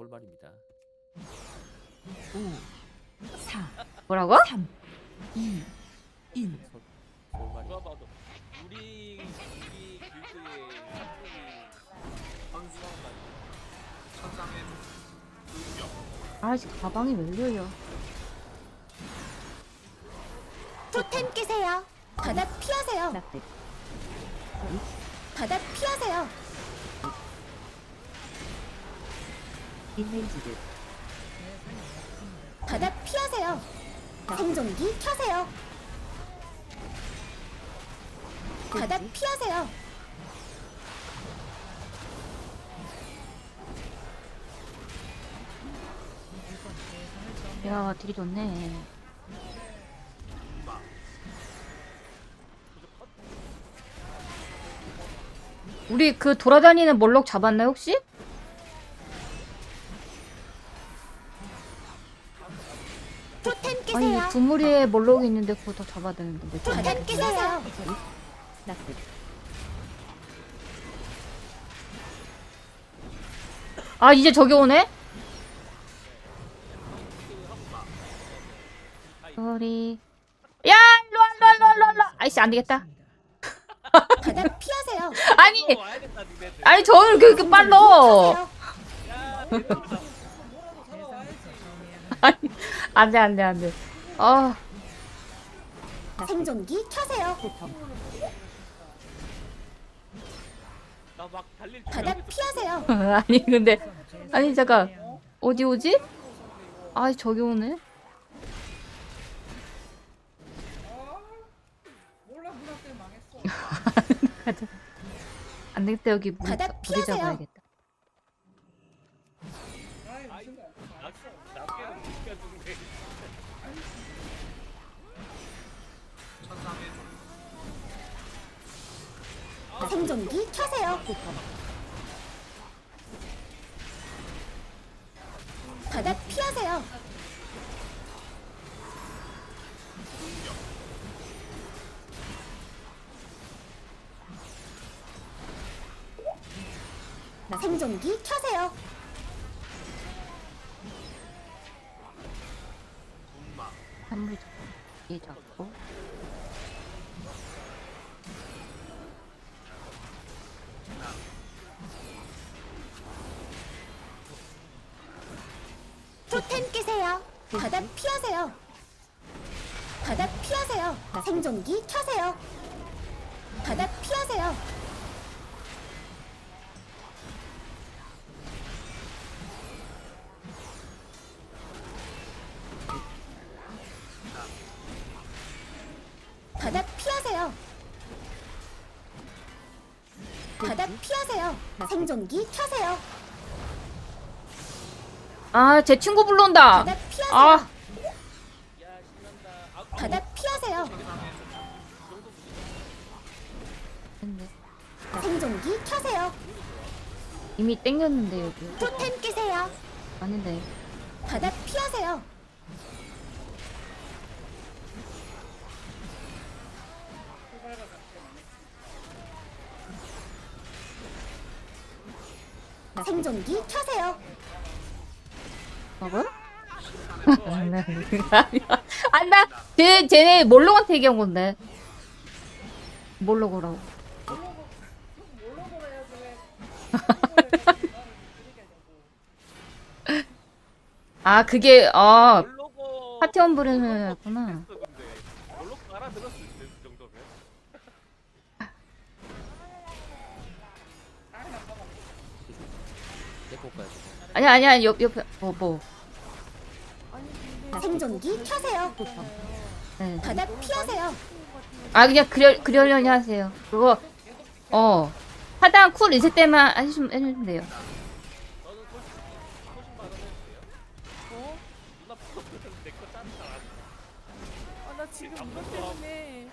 볼말입니다. 5, 4, 뭐라고? 3, 2, 1. 볼말이. 누가 봐도 우리 우리 길드의 한쪽이 황수왕만 아, 지금 가방이 왜 이래요? 토템 끼세요. 바닥 피하세요. 낙대. 바닥 피하세요. 인벤지드. 바닥 피하세요. 생존기 켜세요. 바닥 피하세요. 야, 되게 좋네. 우리 그 돌아다니는 몰록 잡았나요, 혹시? 두 무리의 몰록이 있는데 그거 더 잡아야 되는데. 내 거. 바닥 끼세요. 낙대. 아, 이제 저기 오네? 소리. 야, 일로 와, 일로 와, 일로 와, 일로 와, 일로 와. 아이씨, 안 되겠다. 바닥 피하세요. 아니, 어, 와야겠다 니네들 아니, 저를 그렇게 빨라. 켜세요. 야 얘들아 아니, 안 돼, 안 돼, 안 돼. 아, 생존기 켜세요. 나 막 달릴 바닥 피하세요. 아니, 근데, 아니, 잠깐. 어디 오지? 아, 저기 오네. 안 되겠다, 여기 물, 바닥 물이 피하세요. 잡아야겠다. 생존기 켜세요. 바닥 피하세요. 바닥 피하세요. 바닥 피하세요. 생존기 켜세요. 바닥 피하세요. 바닥 피하세요. 바닥 피하세요. 생존기 켜세요. 아, 제 친구 불러온다. 바닥 피하세요. 아, 바닥 피하세요. 생존기 켜세요. 이미 땡겼는데, 여기. 토템 끼세요. 아닌데. 바닥 피하세요. 생존기 켜세요. 먹어? 아니, 나, 쟤, 쟤네 몰록한테 얘기한 건데. 몰록으라고. 아, 그게, 아, 몰로고 파티원 부르는구나. 아니, 아니, 아니, 옆, 옆에, 뭐, 뭐. 생존기 켜세요. 네. 바닥 피하세요. 아, 그냥 그려, 그려려니 하세요. 그거, 어. 하단 쿨 리셋 때만 해주시면, 해주시면 돼요. 어? 아, 나 지금 이것 때문에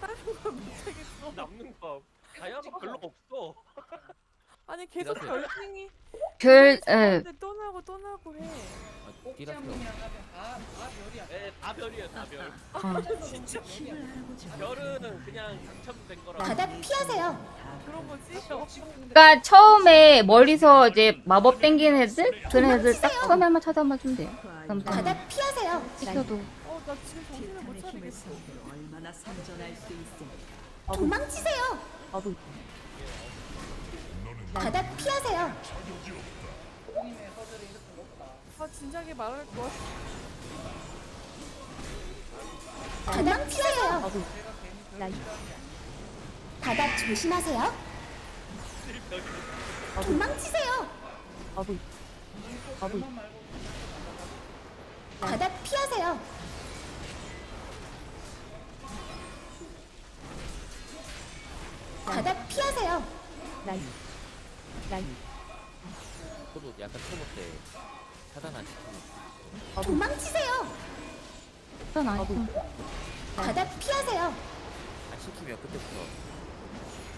다른 걸 못하겠어. 남는 거 다이아가 별로 없어 아니 계속. 결승이 별, 예. 근데 또 나고 또 나고 해. 아, 딜하세요. 에, 다다 별이에요 다 별. 어. 진짜 별은 그냥 당첨된 거라. 바닥 피하세요. 그런 거지? 그러니까 처음에 멀리서 이제 마법 땡기는 애들 그런 애들 딱 처음에만 찾아만 주면 돼요. 그럼 다 바닥 피하세요. 찍혀도 어, 나 지금 정신을 못 차리겠어. 얼마나 선전할 수 있을까? 도망치세요. 나도 바닥 피하세요. 아, 진작에 말할 피하세요. 나도 바닥 조심하세요. 도망치세요. 나도 나도 바닥 피하세요. 바닥 피하세요. 라인 라인 저도 약간 초보 때 차단 안 시키는. 도망치세요. 전 아니고 바닥 피하세요. 안 시키면 그때부터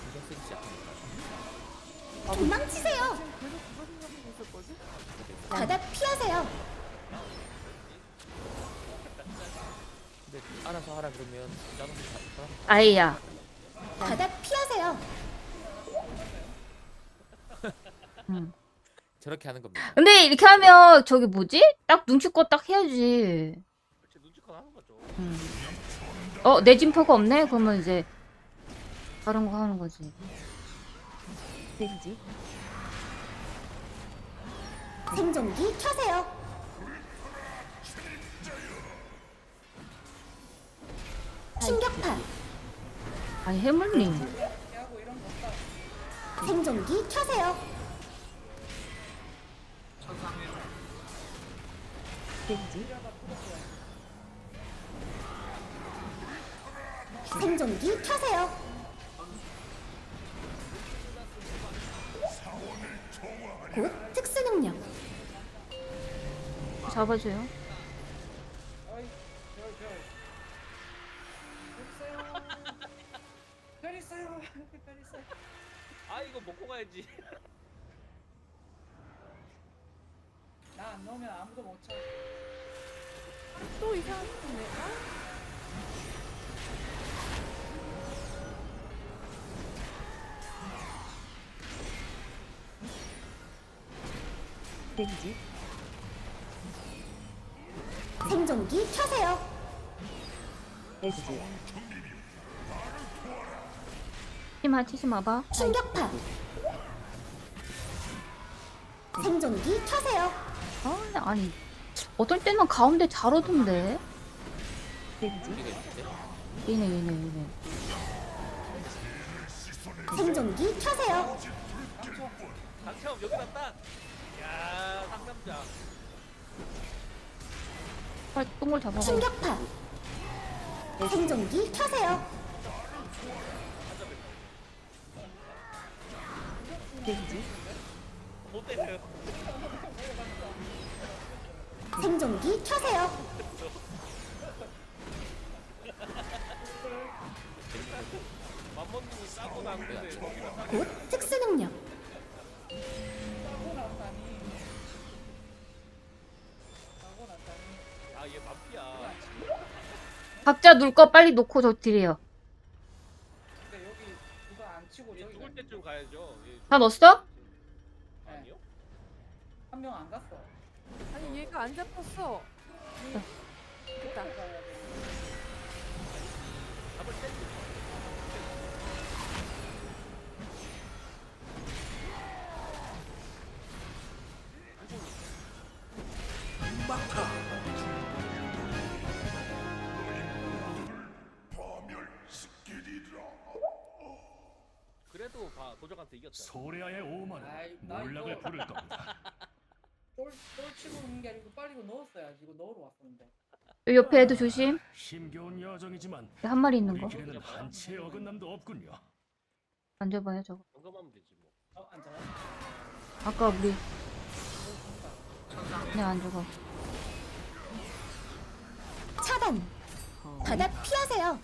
신경 쓰기 시작합니다. 도망치세요. 바닥 피하세요. 근데 알아서 하라 그러면 짜증이 다 아이야 바닥 피하세요. 응. 저렇게 하는 겁니다. 근데 이렇게 하면 저기 뭐지? 딱 눈치껏 딱 해야지 그렇지 눈치껏 하는 거죠. 응. 어, 내 진표가 없네? 그러면 이제 다른 거 하는 거지. 되지? 생존기 켜세요. 충격파. 아니, 해물림. 생존기 켜세요. 되지? 생존기 켜세요. 곧 특수 능력. 잡아줘요. 아 이거 먹고 가야지. 나 안 넣으면 아무도 못 쳐. 또 이상한 거네. 아, 되지? 생존기 켜세요. 되지? 치마, 치지 마봐. 충격파. 생존기 켜세요. 아, 아니. 어떨 때는 가운데 잘 오던데. 얘네, 얘네, 얘네. 생존기 켜세요. 당첨 여기다 딱. 야 상남자. 빨리 똥을 잡아봐. 충격파. 생존기 켜세요. 되지? 못 때려요. 생존기 켜세요. 맘모님이 싸고 나는데 거기다 딱. 곧 특수 능력. 아얘 맘피야. 각자 놀거 빨리 놓고 저 드려요. 근데 여기 이거 안 치고 얘 저기 죽을 때쯤 가야죠. 얘다 넣었어? 아니요? 한명 안 갔어. 안 잡혔어. 됐다. 잡을 때. 그래도 봐 도적한테 이겼다. 소레아의 오만은 아이, 나 몰락을 이거- 부를 겁니다. 똘, 똘 치고 있는 게 아니고 이거 넣었어야지. 이거 넣으러 왔었는데. 옆에 애도 조심. 힘겨운 여정이지만 한 마리 있는 우리 거. 길에는 한치의 어긋남도 없군요. 만져봐요, 저거. 점검하면 되지 뭐. 어, 안 잡아? 아까 우리. 그냥 안 죽어. 차단. 바닥 피하세요.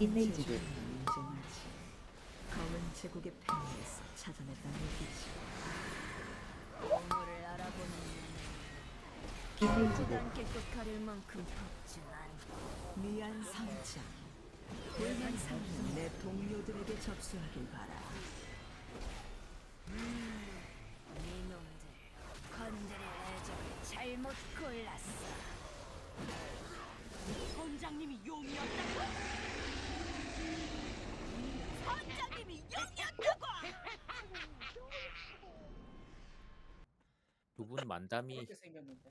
인내지를 인정하지. 검은 제국의 팬에서 찾아냈다는 얘기지. 보단 깨끗하릴 만큼 덥지만 미안 상장 불만 상은 내 동료들에게 접수하길 바라 이놈들 건드릴 애적을 잘못 골랐어 본장님이 용이었다고? 본장님이 용이었다고! 두 분 만담이 그렇게 생겼는데.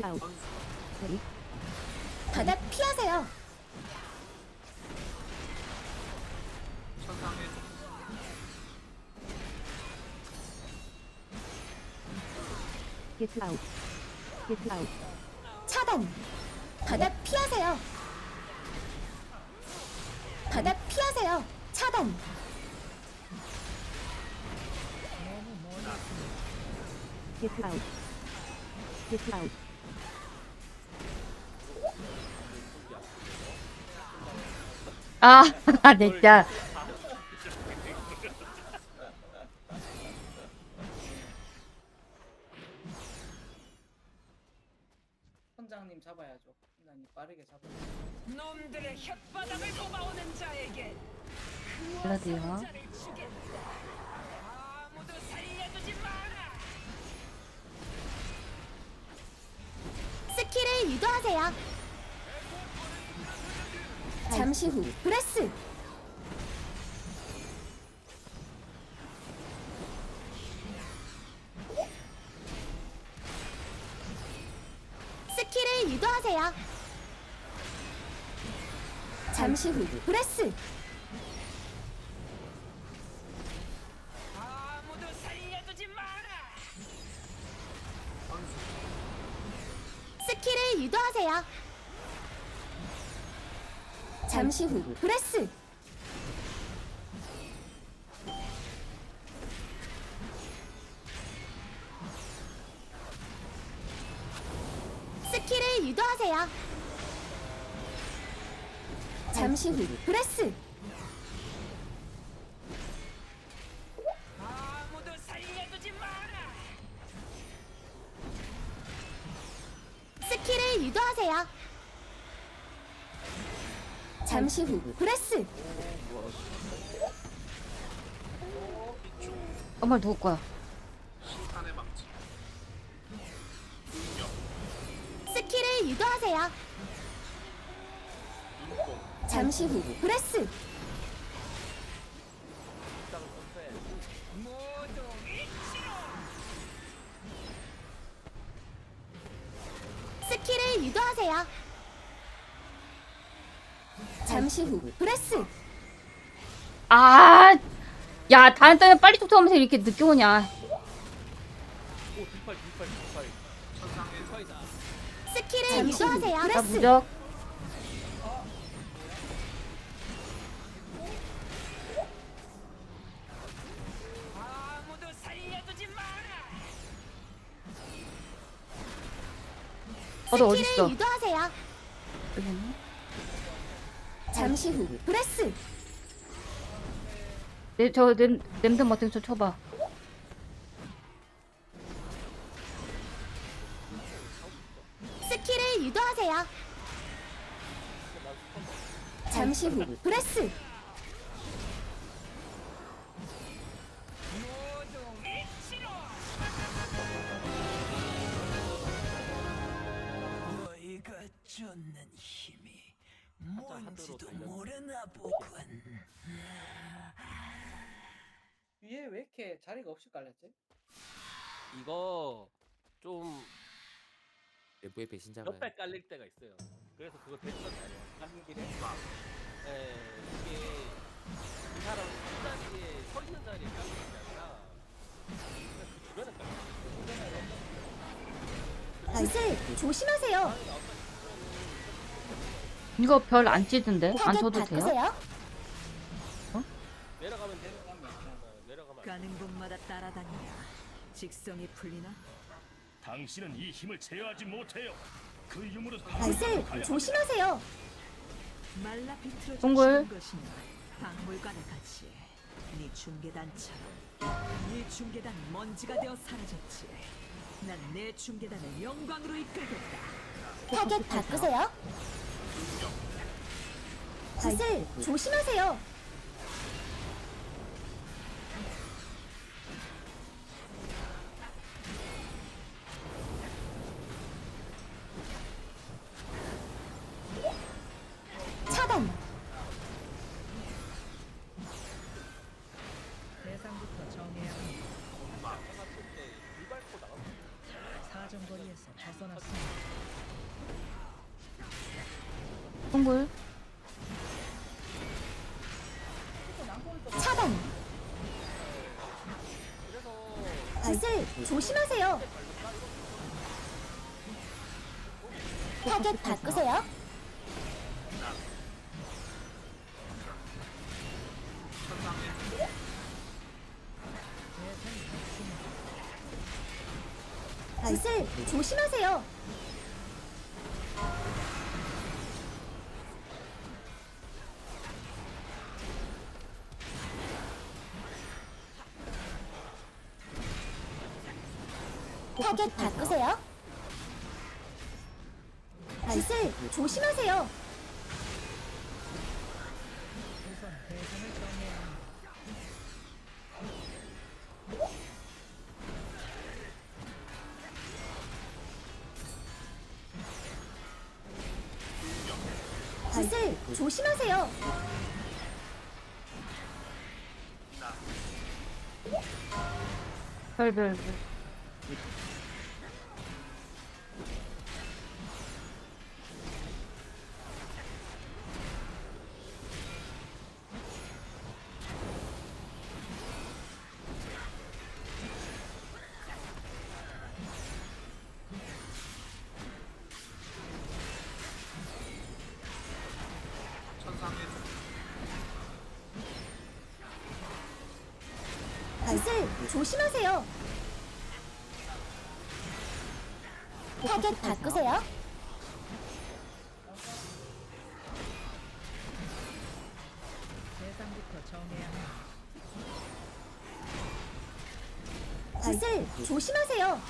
피하세요. 바닥 피하세요. 차단. 바닥 피하세요. 바닥 피하세요. 차단. 아 진짜. 선장님 잡아야죠. 선장님 빠르게 잡아. 놈들의 혓바닥을 뽑아오는 자에게. 자를 주겠다 아무도 살려두지 마라 스킬을 유도하세요. 잠시 후 브레스. 스킬을 유도하세요. 잠시 후 브레스. 잠시 후 브레스. 스킬을 유도하세요. 잠시 후 브레스. 아무도 살려두지 마라 스킬을 유도하세요. 잠시 후 브레스. 엄마 누구 거야? 스킬을 유도하세요. 잠시 후 브레스. 스킬을 유도하세요. 잠시 후 브레스. 아, 야 다른 때는 빨리 톡톡하면서 이렇게 늦게 오냐? 오 뒷팔 뒷팔 뒷팔 뒷팔이다 스킬을 유도하세요. 나 브레스. 무적. 아무도 살려두지 마라 너도 어디 스킬을 있어? 유도하세요. 여기 있네. 잠시 후 브레스 네, 저 냄새 맡은 저 쳐봐. 스킬을 유도하세요. 잠시 후 브레스 왜 이렇게 자리가 없이 깔렸지? 이거 좀 내부의 배신자가 옆에 깔릴 때가 있어요. 그래서 그거 대처가 잘해요. 가는 길에 예, 이게 이 사람 한 자리에 서 있는 자리에 깔리는 게 아니라 그냥 그 주변에 깔려. 구슬 조심하세요 이거 별 안 찌던데? 안 쳐도 돼요? 바꾸세요 가는 곳마다 따라다니냐? 직성이 풀리나? 당신은 이 힘을 제어하지 못해요. 그 유무로 구슬 조심하세요. 말라 비틀어 동굴. 것이냐 박물관에 같이. 네 중계단처럼. 네 중계단이 먼지가 되어 사라졌지. 난 내 중계단을 영광으로 이끌겠다. 타겟 바꾸세요. 구슬 조심하세요 동굴. 차단. 구슬 조심하세요. 타겟 바꾸세요. 구슬 조심하세요 조심하세요 구슬 조심하세요 별별 별. 구슬 조심하세요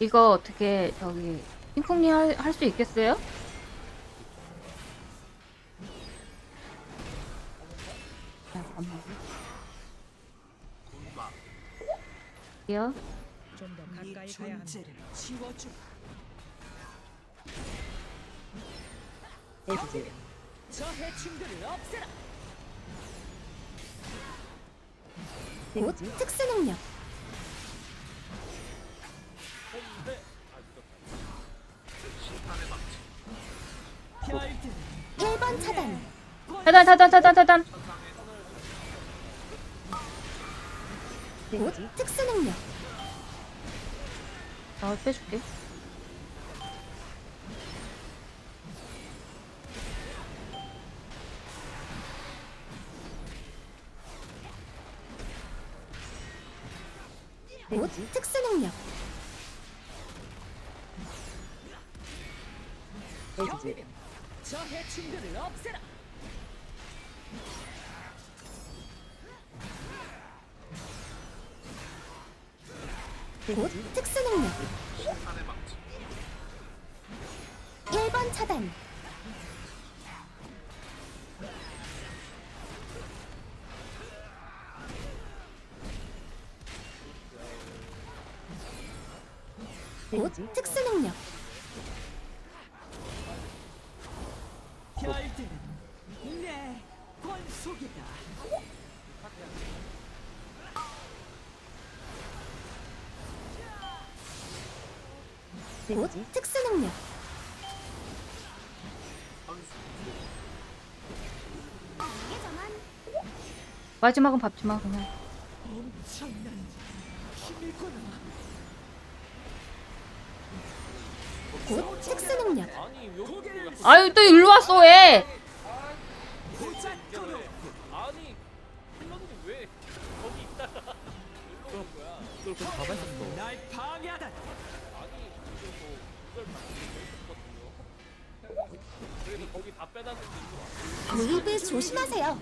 이거 어떻게 저기 핑퐁님 할 수 있겠어요? 잠깐만. 요 좀 더 가까이 가야 합니다 지워주 저 해충들을 없애라 곧 특수 능력 근데 아 늦었다. 별들 1번 차단 차단 차단 차단 차단. 곧 특수 능력 어 빼줄게. 곧 특수 능력. 저 해충들을 없애라. 곧 특수 능력. 1번 차단. 곧 특수 능력. 별들은 내 권속이다. 곧 특수 능력. 마지막은 밟지 마 그냥. 아유 또 일로 왔어 왜? 아니 힐러들이 왜 거기 있다가 일로 온 거야? 그걸 가만히 있었어. 날 방해하다. 아니 이게 뭐 그걸 받고 있었거든요. 그래서 거기 다 빼놨는데 이거 유입을 조심하세요.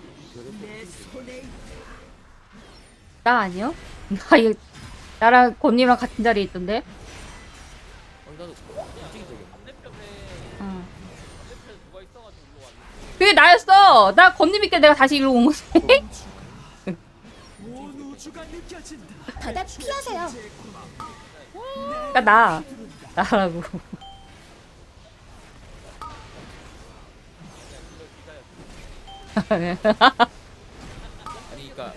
내 손에 있다. 나 아니요? 나 이거 나랑 건님랑 같은 자리에 있던데. 그게 나였어. 나 건님 있게 내가 다시 일로 온 거지. 바닥 피하세요. 그러니까 나 나라고. 아니 그러니까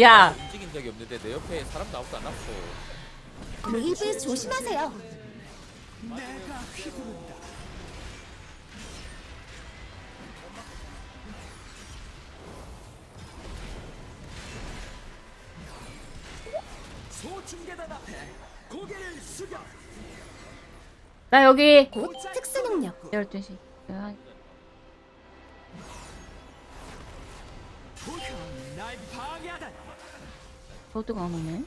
야, 움직인 적이 없는데 내 옆에 사람도 아무도 안 왔어. 유입을 조심하세요. 나 여기 곧 특수 능력. 12시. 야, 보형 날 방해하다. 저도가 안 오네.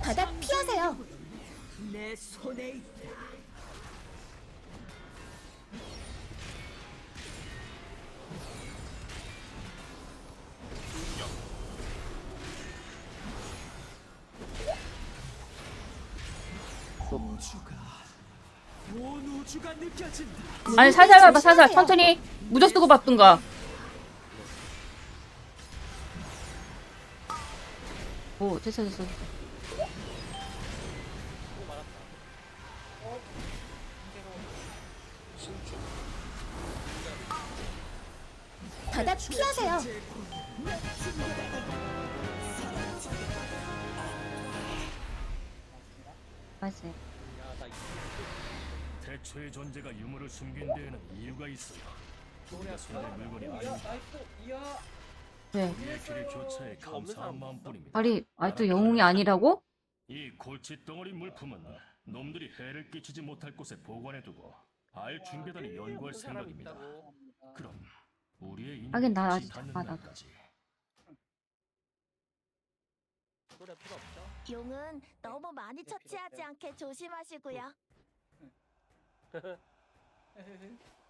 바닥 피하세요. 내 손에 있다. 아니 살살 밟아 살살 천천히 무적 쓰고 밟든가. 오 됐어 됐어. 됐어. 바닥 피하세요. 맞아요. 태초의 존재가 유물을 숨긴 데에는 이유가 있어요. 우리가 손의 물건이 아닙니다. 네. 우리의 길의 교차에 감사한 마음뿐입니다. 아니 아직도 영웅이 아니라고? 이 골치 덩어리 물품은 놈들이 해를 끼치지 못할 곳에 보관해두고 알 중계단이 연구할 그 사람 생각입니다. 그럼 우리의 하긴 나 아직 닿는 작아, 나도. 날까지 필요 없죠? 용은 너무 많이 처치하지 않게 조심하시고요. 헤헤헤